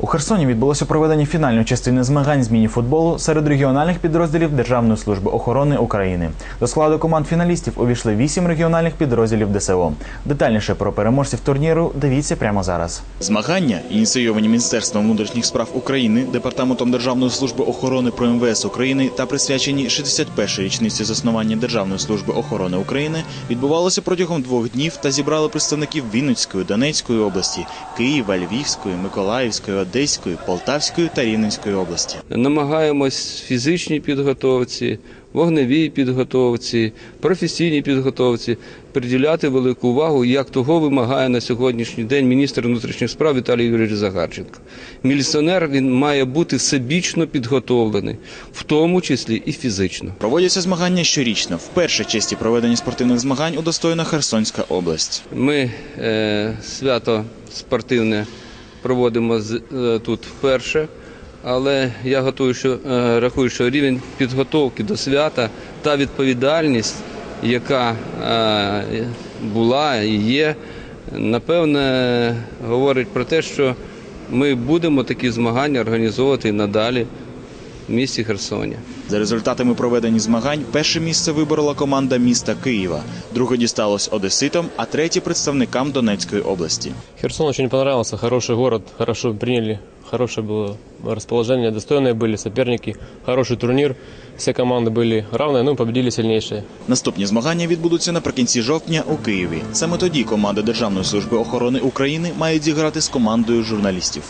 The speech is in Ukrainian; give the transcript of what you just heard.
У Херсоні відбулося проведення фінальної частини змагань з міні-футболу серед регіональних підрозділів Державної служби охорони України. До складу команд фіналістів увійшли вісім регіональних підрозділів ДСО. Детальніше про переможців турніру дивіться прямо зараз. Змагання, ініційовані Міністерством внутрішніх справ України, Департаментом Державної служби охорони про МВС України та присвячені 61-й річниці заснування Державної служби охорони України, відбувалося протягом двох днів та зібрали представників Вінницької, Донецької області, Києва, Львівської, Миколаївської, Одеської, Полтавської та Рівненської області. намагаємось фізичній підготовці, вогневій підготовці, професійній підготовці приділяти велику увагу, як того вимагає на сьогоднішній день міністр внутрішніх справ Віталій Юрійович Загарченко. Міліціонер він має бути всебічно підготовлений, в тому числі і фізично. Проводяться змагання щорічно. Вперше честі проведення спортивних змагань удостоєна Херсонська область. Ми е, свято спортивне проводимо е, тут вперше, але я готую, що, е, рахую, що рівень підготовки до свята та відповідальність, яка е, була і є, напевне, говорить про те, що ми будемо такі змагання організовувати надалі в місті Херсоні. За результатами проведення змагань перше місце виборола команда міста Києва, друге дісталось Одеситам, а третє представникам Донецької області. Херсон очень понравился, хороший город, хорошо приняли, хорошее было расположение, достойные были соперники, хороший турнир, все команды были равные, ну победили сильнейшие. Наступні змагання відбудуться наприкінці жовтня у Києві. Саме тоді команда Державної служби охорони України має зіграти з командою журналістів.